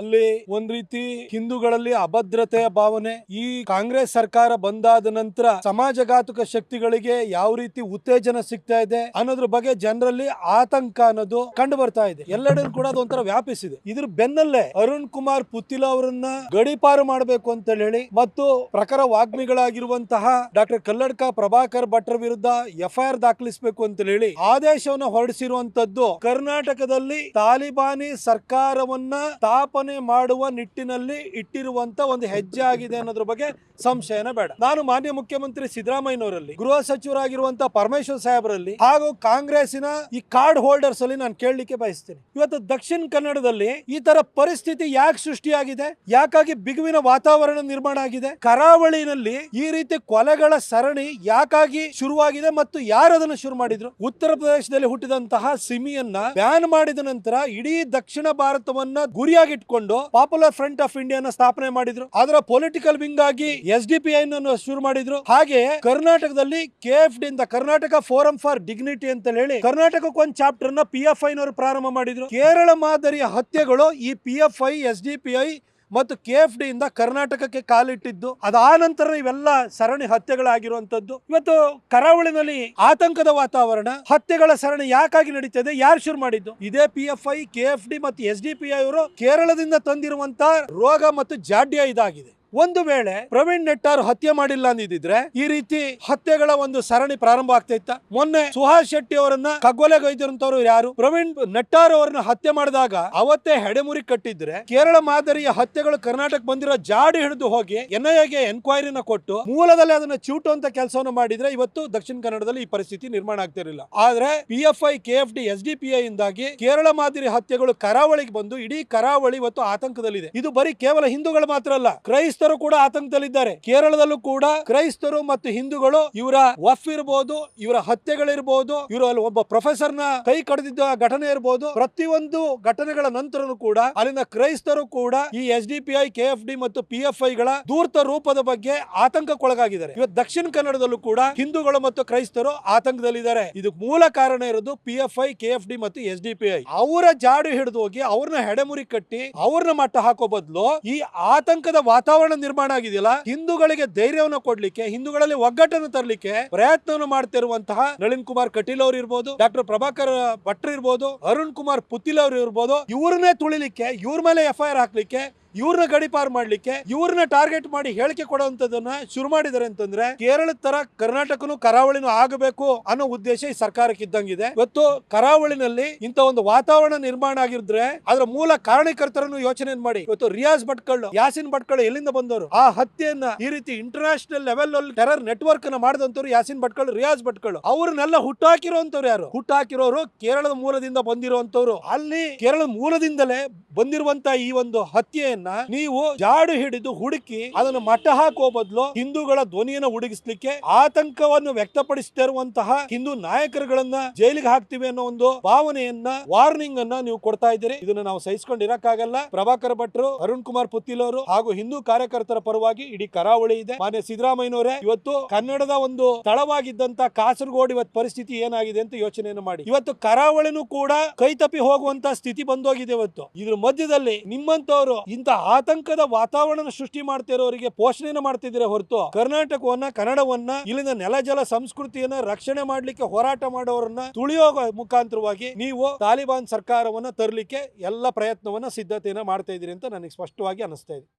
ಅಲ್ಲಿ ಒಂದ್ ರೀತಿ ಹಿಂದೂಗಳಲ್ಲಿ ಅಭದ್ರತೆಯ ಭಾವನೆ. ಈ ಕಾಂಗ್ರೆಸ್ ಸರ್ಕಾರ ಬಂದಾದ ನಂತರ ಸಮಾಜಘಾತುಕ ಶಕ್ತಿಗಳಿಗೆ ಯಾವ ರೀತಿ ಉತ್ತೇಜನ ಸಿಗ್ತಾ ಇದೆ ಅನ್ನೋದ್ರ ಬಗ್ಗೆ ಜನರಲ್ಲಿ ಆತಂಕ ಅನ್ನೋದು ಕಂಡು ಬರ್ತಾ ಇದೆ. ಎಲ್ಲೆಡೆ ಕೂಡ ಅದೊಂಥರ ವ್ಯಾಪಿಸಿದೆ. ಇದ್ರ ಬೆನ್ನಲ್ಲೇ ಅರುಣ್ ಕುಮಾರ್ ಪುತ್ತಿಲ ಅವರನ್ನ ಗಡಿಪಾರು ಮಾಡಬೇಕು ಅಂತ ಹೇಳಿ ಮತ್ತು ಪ್ರಖರ ವಾಗ್ಮಿಗಳಾಗಿರುವಂತಹ ಡಾಕ್ಟರ್ ಕಲ್ಲಡ್ಕ ಪ್ರಭಾಕರ್ ಭಟ್ರ ವಿರುದ್ಧ ಎಫ್ಐಆರ್ ದಾಖಲಿಸಬೇಕು ಅಂತ ಹೇಳಿ ಆದೇಶವನ್ನು ಹೊರಡಿಸಿರುವಂತದ್ದು ಕರ್ನಾಟಕದಲ್ಲಿ ತಾಲಿಬಾನಿ ಸರ್ಕಾರವನ್ನ ಸ್ಥಾಪನೆ ಮಾಡುವ ನಿಟ್ಟಿನಲ್ಲಿ ಇಟ್ಟಿರುವಂತ ಒಂದು ಹೆಜ್ಜೆ ಆಗಿದೆ ಅನ್ನೋದ್ರ ಬಗ್ಗೆ ಸಂಶಯನ ಬೇಡ. ನಾನು ಮಾನ್ಯ ಮುಖ್ಯಮಂತ್ರಿ ಸಿದ್ದರಾಮಯ್ಯನವರಲ್ಲಿ, ಗೃಹ ಸಚಿವರಾಗಿರುವಂತಹ ಪರಮೇಶ್ವರ್ ಸಾಹೇಬರಲ್ಲಿ ಹಾಗೂ ಕಾಂಗ್ರೆಸ್ಸಿನ ಈ ಕಾರ್ಡ್ ಹೋಲ್ಡರ್ಸ್ ಅಲ್ಲಿ ನಾನು ಕೇಳಲಿಕ್ಕೆ ಬಯಸ್ತೇನೆ. ಇವತ್ತು ದಕ್ಷಿಣ ಕನ್ನಡದಲ್ಲಿ ಈ ತರ ಪರಿಸ್ಥಿತಿ ಯಾಕೆ ಸೃಷ್ಟಿಯಾಗಿದೆ? ಯಾಕಾಗಿ ಬಿಗುವಿನ ವಾತಾವರಣ ನಿರ್ಮಾಣ ಆಗಿದೆ? ಕರಾವಳಿನಲ್ಲಿ ಈ ರೀತಿ ಕೊಲೆಗಳ ಸರಣಿ ಯಾಕಾಗಿ ಶುರುವಾಗಿದೆ ಮತ್ತು ಯಾರು ಅದನ್ನು ಶುರು ಮಾಡಿದ್ರು? ಉತ್ತರ ಪ್ರದೇಶದಲ್ಲಿ ಹುಟ್ಟಿದಂತಹ ಸಿಮಿಯನ್ನ ಬ್ಯಾನ್ ಮಾಡಿದ ನಂತರ ಇಡೀ ದಕ್ಷಿಣ ಭಾರತವನ್ನ ಗುರಿಯಾಗಿಟ್ಕೊಂಡು ಪಾಪ್ಯುಲರ್ ಫ್ರಂಟ್ ಆಫ್ ಇಂಡಿಯಾನ ಸ್ಥಾಪನೆ ಮಾಡಿದ್ರು. ಅದರ ಪೊಲಿಟಿಕಲ್ ವಿಂಗ್ ಆಗಿ ಎಸ್ ಡಿ ಪಿ ಶುರು ಮಾಡಿದ್ರು. ಹಾಗೆ ಕರ್ನಾಟಕದಲ್ಲಿ K F D Karnataka forum for dignity ಅಂತ ಹೇಳಿ ಕರ್ನಾಟಕಕ್ಕೆ ಒಂದು ಚಾಪ್ಟರ್ನ ಪಿ ಎಫ್ ನವರು ಪ್ರಾರಂಭ ಮಾಡಿದ್ರು. ಕೇರಳ ಮಾದರಿಯ ಹತ್ಯೆಗಳು ಈ P F I S D P I ಮತ್ತು ಕೆ ಎಫ್ ಡಿಯಿಂದ ಕರ್ನಾಟಕಕ್ಕೆ ಕಾಲಿಟ್ಟಿದ್ದು. ಅದಾದ ನಂತರ ಇವೆಲ್ಲ ಸರಣಿ ಹತ್ಯೆಗಳಾಗಿರುವಂತದ್ದು ಇವತ್ತು ಕರಾವಳಿನಲ್ಲಿ ಆತಂಕದ ವಾತಾವರಣ, ಹತ್ಯೆಗಳ ಸರಣಿ ಯಾಕಾಗಿ ನಡೀತದೆ, ಯಾರು ಶುರು ಮಾಡಿದ್ದು? ಇದೇ P F I, K F D ಮತ್ತು ಎಸ್ ಡಿ ಪಿ ಐ ಅವರು ಕೇರಳದಿಂದ ತಂದಿರುವಂತಹ ರೋಗ ಮತ್ತು ಜಾಡ್ಯ ಇದಾಗಿದೆ. ಒಂದು ವೇಳೆ ಪ್ರವೀಣ್ ನೆಟ್ಟಾರ್ ಹತ್ಯೆ ಮಾಡಿಲ್ಲ ಅಂದಿದ್ರೆ ಈ ರೀತಿ ಹತ್ಯೆಗಳ ಒಂದು ಸರಣಿ ಪ್ರಾರಂಭ ಆಗ್ತಾ ಇತ್ತ. ಮೊನ್ನೆ ಸುಹಾಸ್ ಶೆಟ್ಟಿ ಅವರನ್ನ ಕಗ್ಗೊಲೆಗೈದಿರುವಂತವ್ರು ಯಾರು? ಪ್ರವೀಣ್ ನೆಟ್ಟಾರ್ ಅವರನ್ನ ಹತ್ಯೆ ಮಾಡಿದಾಗ ಅವತ್ತೇ ಹೆಡೆಮುರಿ ಕಟ್ಟಿದ್ರೆ ಕೇರಳ ಮಾದರಿಯ ಹತ್ಯೆಗಳು ಕರ್ನಾಟಕ ಬಂದಿರೋ ಜಾಡಿ ಹಿಡಿದು ಹೋಗಿ ಎನ್ಐಎಗೆ ಎನ್ಕ್ವೈರಿನ ಕೊಟ್ಟು ಮೂಲದಲ್ಲಿ ಅದನ್ನ ಚಿವುಟುವಂತ ಕೆಲಸವನ್ನು ಮಾಡಿದ್ರೆ ಇವತ್ತು ದಕ್ಷಿಣ ಕನ್ನಡದಲ್ಲಿ ಈ ಪರಿಸ್ಥಿತಿ ನಿರ್ಮಾಣ ಆಗ್ತಿರಲಿಲ್ಲ ಆದ್ರೆ P F I K F D S D P I ಇಂದಾಗಿ ಕೇರಳ ಮಾದರಿ ಹತ್ಯೆಗಳು ಕರಾವಳಿಗೆ ಬಂದು ಇಡೀ ಕರಾವಳಿ ಇವತ್ತು ಆತಂಕದಲ್ಲಿದೆ. ಇದು ಬರೀ ಕೇವಲ ಹಿಂದೂಗಳು ಮಾತ್ರ ಅಲ್ಲ ಕ್ರೈಸ್ತರು ಕೂಡ ಆತಂಕದಲ್ಲಿದ್ದಾರೆ. ಕೇರಳದಲ್ಲೂ ಕೂಡ ಕ್ರೈಸ್ತರು ಮತ್ತು ಹಿಂದೂಗಳು ಇವರ ವಫ್ ಇರಬಹುದು ಇವರ ಹತ್ಯೆಗಳಿರ್ಬೋದು, ಇವರು ಅಲ್ಲಿ ಒಬ್ಬ ಪ್ರೊಫೆಸರ್ನ ಕೈ ಕಡಿದಿದ್ದ ಘಟನೆ ಇರಬಹುದು ಪ್ರತಿಯೊಂದು ಘಟನೆಗಳ ನಂತರನೂ ಕೂಡ ಅಲ್ಲಿನ ಕ್ರೈಸ್ತರು ಕೂಡ ಈ S D P I K F D ಮತ್ತು ಪಿ ಎಫ್ ಐಗಳ ದೂರ್ತ ರೂಪದ ಬಗ್ಗೆ ಆತಂಕಕ್ಕೊಳಗಾಗಿದ್ದಾರೆ. ಇವತ್ತು ದಕ್ಷಿಣ ಕನ್ನಡದಲ್ಲೂ ಕೂಡ ಹಿಂದೂಗಳು ಮತ್ತು ಕ್ರೈಸ್ತರು ಆತಂಕದಲ್ಲಿದ್ದಾರೆ. ಇದಕ್ಕೆ ಮೂಲ ಕಾರಣ ಇರೋದು P F I K F D ಮತ್ತು ಎಸ್ ಡಿ ಪಿ ಐ ಅವರ ಜಾಡು ಹಿಡಿದು ಹೋಗಿ ಅವ್ರನ್ನ ಹೆಡೆಮುರಿ ಕಟ್ಟಿ ಅವ್ರನ್ನ ಮಟ್ಟ ಹಾಕೋ ಬದಲು ಈ ಆತಂಕದ ವಾತಾವರಣ ನಿರ್ಮಾಣ ಆಗಿದೆಯಲ್ಲ? ಹಿಂದೂಗಳಿಗೆ ಧೈರ್ಯವನ್ನು ಕೊಡ್ಲಿಕ್ಕೆ, ಹಿಂದೂಗಳಲ್ಲಿ ಒಗ್ಗಟ್ಟನ್ನು ತರಲಿಕ್ಕೆ ಪ್ರಯತ್ನವನ್ನು ಮಾಡ್ತಿರುವಂತಹ ನಳಿನ್ ಕುಮಾರ್ ಕಟೀಲ್ ಅವರು ಇರ್ಬೋದು, ಡಾಕ್ಟರ್ ಪ್ರಭಾಕರ್ ಭಟ್ರ್ ಇರ್ಬೋದು, ಅರುಣ್ ಕುಮಾರ್ ಪುತಿಲ್ ಅವರು ಇರ್ಬೋದು, ಇವ್ರನ್ನೇ ತುಳಿಲಿಕ್ಕೆ, ಇವ್ರ ಮೇಲೆ ಎಫ್ ಐ ಆರ್ ಹಾಕ್ಲಿಕ್ಕೆ ಇವ್ರನ್ನ ಗಡಿಪಾರು ಮಾಡ್ಲಿಕ್ಕೆ, ಇವ್ರನ್ನ ಟಾರ್ಗೆಟ್ ಮಾಡಿ ಹೇಳಿಕೆ ಕೊಡುವಂತದನ್ನ ಶುರು ಮಾಡಿದಾರೆ ಅಂತಂದ್ರೆ, ಕೇರಳದ ತರ ಕರ್ನಾಟಕನು ಕರಾವಳಿನೂ ಆಗಬೇಕು ಅನ್ನೋ ಉದ್ದೇಶ ಈ ಸರ್ಕಾರಕ್ಕೆ ಇದ್ದಂಗಿದೆ. ಇವತ್ತು ಕರಾವಳಿನಲ್ಲಿ ಇಂಥ ಒಂದು ವಾತಾವರಣ ನಿರ್ಮಾಣ ಆಗಿದ್ರೆ ಅದರ ಮೂಲ ಕಾರಣಕರ್ತರನ್ನು ಯೋಚನೆ ಮಾಡಿ. ಇವತ್ತು ರಿಯಾಜ್ ಭಟ್ಕಳ್ ಯಾಸಿನ್ ಭಟ್ಕಳ್ ಎಲ್ಲಿಂದ ಬಂದವರು? ಆ ಹತ್ಯೆಯನ್ನ ಈ ರೀತಿ ಇಂಟರ್ನ್ಯಾಷನಲ್ ಲೆವೆಲ್ ಅಲ್ಲಿ ಟೆರರ್ ನೆಟ್ವರ್ಕ್ನ ಮಾಡಿದಂತವ್ರು ಯಾಸಿನ್ ಭಟ್ಕಳ್ ರಿಯಾಜ್ ಭಟ್ಕಳ್ ಅವ್ರನ್ನೆಲ್ಲ ಹುಟ್ಟಾಕಿರುವಂತವ್ರು ಯಾರು? ಹುಟ್ಟಾಕಿರೋರು ಕೇರಳದ ಮೂಲದಿಂದ ಬಂದಿರುವಂತವ್ರು ಅಲ್ಲಿ ಕೇರಳ ಮೂಲದಿಂದಲೇ ಬಂದಿರುವಂತ ಈ ಒಂದು ಹತ್ಯೆಯನ್ನ ನೀವು ಜಾಡು ಹಿಡಿದು ಹುಡುಕಿ ಅದನ್ನು ಮಟ್ಟ ಹಾಕುವ ಬದಲು ಹಿಂದೂಗಳ ಧ್ವನಿಯನ್ನು ಹುಡುಗಿಸ್ಲಿಕ್ಕೆ ಆತಂಕವನ್ನು ವ್ಯಕ್ತಪಡಿಸುತ್ತಿರುವಂತಹ ಹಿಂದೂ ನಾಯಕರುಗಳನ್ನ ಜೈಲಿಗೆ ಹಾಕ್ತಿವಿ ಅನ್ನೋ ಒಂದು ಭಾವನೆಯನ್ನ ವಾರ್ನಿಂಗ್ ಅನ್ನ ನೀವು ಕೊಡ್ತಾ ಇದ್ದೀರಿ. ಇದನ್ನ ನಾವು ಸಹಿಸ್ಕೊಂಡಿರಕ್ಕಾಗಲ್ಲ ಪ್ರಭಾಕರ್ ಭಟ್ರು, ಅರುಣ್ ಕುಮಾರ್ ಪುತ್ತಿಲ್ ಅವರು ಹಾಗೂ ಹಿಂದೂ ಕಾರ್ಯಕರ್ತರ ಪರವಾಗಿ ಇಡೀ ಕರಾವಳಿ ಇದೆ. ಮಾನ್ಯ ಸಿದ್ದರಾಮಯ್ಯನವರೇ, ಇವತ್ತು ಕನ್ನಡದ ಒಂದು ಸ್ಥಳವಾಗಿದ್ದಂತ ಕಾಸರಗೋಡು ಇವತ್ತು ಪರಿಸ್ಥಿತಿ ಏನಾಗಿದೆ ಅಂತ ಯೋಚನೆಯನ್ನು ಮಾಡಿ. ಇವತ್ತು ಕರಾವಳಿನೂ ಕೂಡ ಕೈತಪ್ಪಿ ಹೋಗುವಂತ ಸ್ಥಿತಿ ಬಂದೋಗಿದೆ ಇವತ್ತು. ಇದ್ರ ಮಧ್ಯದಲ್ಲಿ ನಿಮ್ಮಂತವರು ಇಂತ ಆತಂಕದ ವಾತಾವರಣ ಸೃಷ್ಟಿ ಮಾಡ್ತಾ ಇರೋರಿಗೆ ಪೋಷಣೆಯನ್ನು ಮಾಡ್ತಿದ್ರೆ ಹೊರತು ಕರ್ನಾಟಕವನ್ನ, ಕನ್ನಡವನ್ನ, ಇಲ್ಲಿನ ನೆಲ ಜಲ ಸಂಸ್ಕೃತಿಯನ್ನ ರಕ್ಷಣೆ ಮಾಡ್ಲಿಕ್ಕೆ ಹೋರಾಟ ಮಾಡೋರನ್ನ ತುಳಿಯೋ ಮುಖಾಂತರವಾಗಿ ನೀವು ತಾಲಿಬಾನ್ ಸರ್ಕಾರವನ್ನ ತರಲಿಕ್ಕೆ ಎಲ್ಲ ಪ್ರಯತ್ನವನ್ನ, ಸಿದ್ಧತೆಯನ್ನ ಮಾಡ್ತಾ ಇದ್ದೀರಿ ಅಂತ ನನಗೆ ಸ್ಪಷ್ಟವಾಗಿ ಅನಿಸ್ತಾ ಇದೆ.